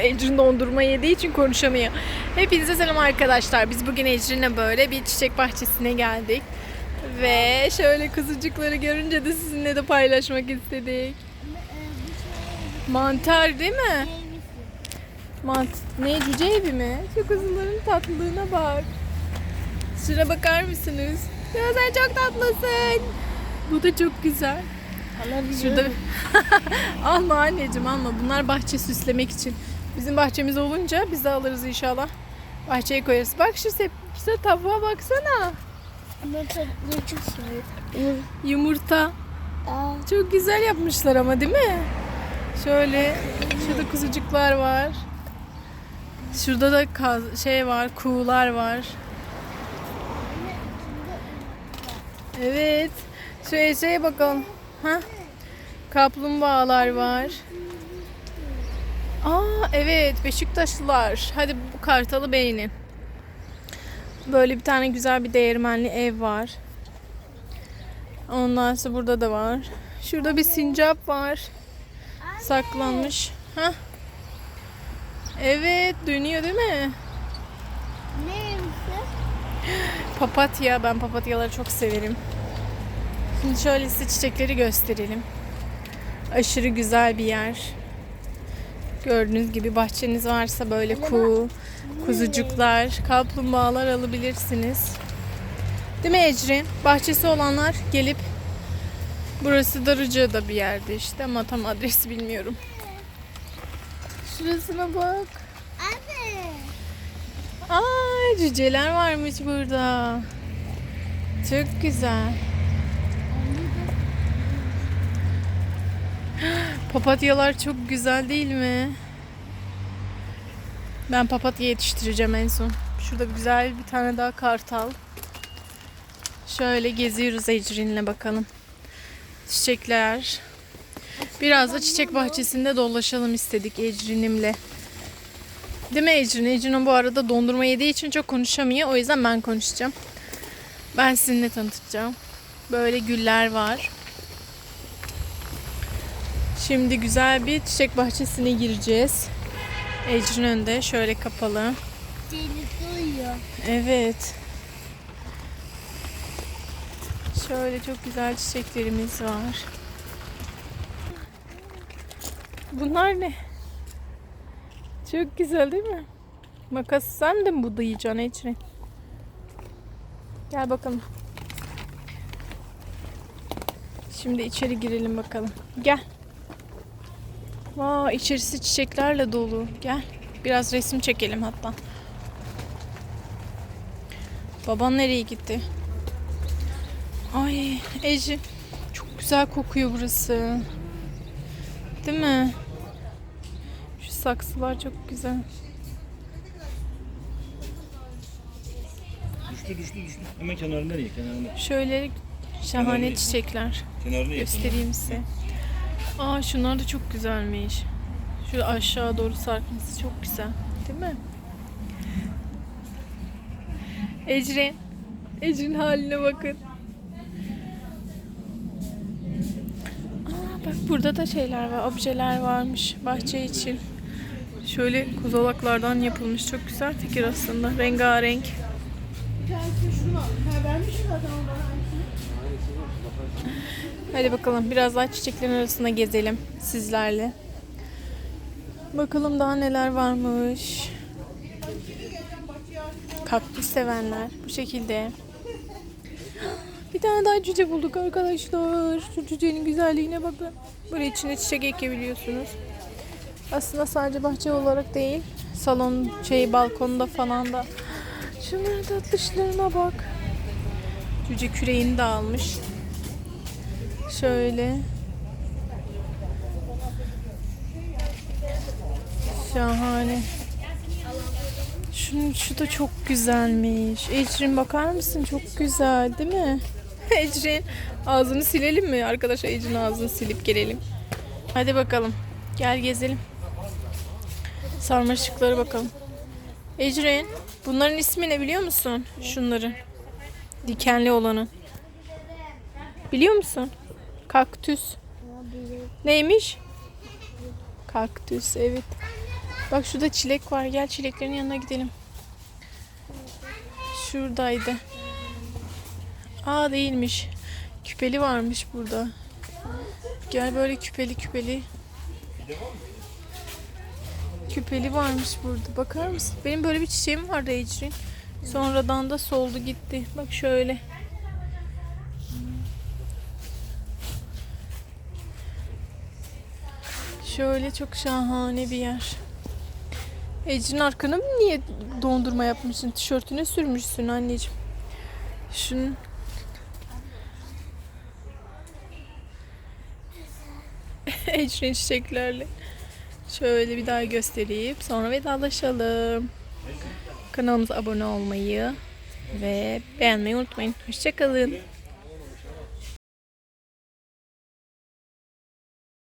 Ecrin dondurma yediği için konuşamıyor. Hepinize selam arkadaşlar. Biz bugün Ecrin'le böyle bir çiçek bahçesine geldik. Ve şöyle kuzucukları görünce de sizinle de paylaşmak istedik. Mantar değil mi? Mant ne cüce evi mi? Şu kuzuların tatlılığına bak. Şuna bakar mısınız? Ya sen çok tatlısın. Bu da çok güzel. Şurada alma anneciğim alma. Bunlar bahçe süslemek için. Bizim bahçemiz olunca biz de alırız inşallah. Bahçeye koyarız. Bak şu sepse tavuğa baksana. Yumurta. Aa, Çok güzel yapmışlar ama değil mi? Şöyle şurada kuzucuklar var. Şurada da kaz- şey var, kuğular var. Evet. Şu eşeğe bakalım. Ha? Kaplumbağalar var. Aa evet Beşiktaşlılar. Hadi bu kartalı beğenin. Böyle bir tane güzel bir değirmenli ev var. Ondan sonra burada da var. Şurada bir sincap var. Saklanmış. Ha? Evet dönüyor değil mi? neymiş? Papatya. Ben papatyaları çok severim. Şimdi şöyle size çiçekleri gösterelim. Aşırı güzel bir yer. Gördüğünüz gibi bahçeniz varsa böyle kuğu, kuzucuklar, kaplumbağalar alabilirsiniz. Değil mi Ecrin? Bahçesi olanlar gelip burası Darıca'da bir yerde işte ama tam adresi bilmiyorum. Şurasına bak. Anne. Aa cüceler varmış burada. Çok güzel. Papatyalar çok güzel değil mi? Ben papatya yetiştireceğim en son. Şurada güzel bir tane daha kartal. Şöyle geziyoruz Ecrin'le bakalım. Çiçekler. Biraz da çiçek bahçesinde dolaşalım istedik Ecrin'imle. Değil mi Ecrin? Ecrin bu arada dondurma yediği için çok konuşamıyor. O yüzden ben konuşacağım. Ben sizinle tanıtacağım. Böyle güller var. Şimdi güzel bir çiçek bahçesine gireceğiz. Ecrin önde şöyle kapalı. Tehlikeli uyuyor. Evet. Şöyle çok güzel çiçeklerimiz var. Bunlar ne? Çok güzel değil mi? Makas sen de mi budayacaksın Ecrin? Gel bakalım. Şimdi içeri girelim bakalım. Gel. Vaa içerisi çiçeklerle dolu. Gel. Biraz resim çekelim hatta. Baban nereye gitti? Ay Ece çok güzel kokuyor burası. Değil mi? Şu saksılar çok güzel. Düştü düştü düştü. Hemen kenarında ye kenarında. Şöyle şahane çiçekler. Kenarında ye. Göstereyim size. Aa şunlar da çok güzelmiş. Şu aşağı doğru sarkması çok güzel. Değil mi? Ecrin. Ecrin haline bakın. Aa, bak burada da şeyler var. Objeler varmış bahçe için. Şöyle kozalaklardan yapılmış. Çok güzel fikir aslında. Rengarenk. Hadi bakalım biraz daha çiçeklerin arasında gezelim sizlerle. Bakalım daha neler varmış. Kaktüs sevenler bu şekilde. Bir tane daha cüce bulduk arkadaşlar. Şu cücenin güzelliğine bakın. Böyle içine çiçek ekebiliyorsunuz. Aslında sadece bahçe olarak değil, salon şey balkonda falan da. Şunların tatlışlarına bak. Cüce küreğini de almış. Şöyle. Şahane. Şunun şu da çok güzelmiş. Ecrin bakar mısın? Çok güzel değil mi? Ecrin ağzını silelim mi? Arkadaşlar Ecrin ağzını silip gelelim. Hadi bakalım. Gel gezelim. Sarmaşıklara bakalım. Ecrin bunların ismi ne biliyor musun? Şunları. Dikenli olanı. Biliyor musun? Kaktüs. Neymiş? Kaktüs evet. Bak şurada çilek var. Gel çileklerin yanına gidelim. Şuradaydı. Aa değilmiş. Küpeli varmış burada. Gel böyle küpeli küpeli. Küpeli varmış burada. Bakar mısın? Benim böyle bir çiçeğim vardı Ecrin. Sonradan da soldu gitti. Bak şöyle. Şöyle çok şahane bir yer. Ecrin arkana mı niye dondurma yapmışsın? Tişörtüne sürmüşsün anneciğim. Şunun Ecrin çiçeklerle. Şöyle bir daha göstereyim. Sonra vedalaşalım. Kanalımıza abone olmayı ve beğenmeyi unutmayın. Hoşçakalın.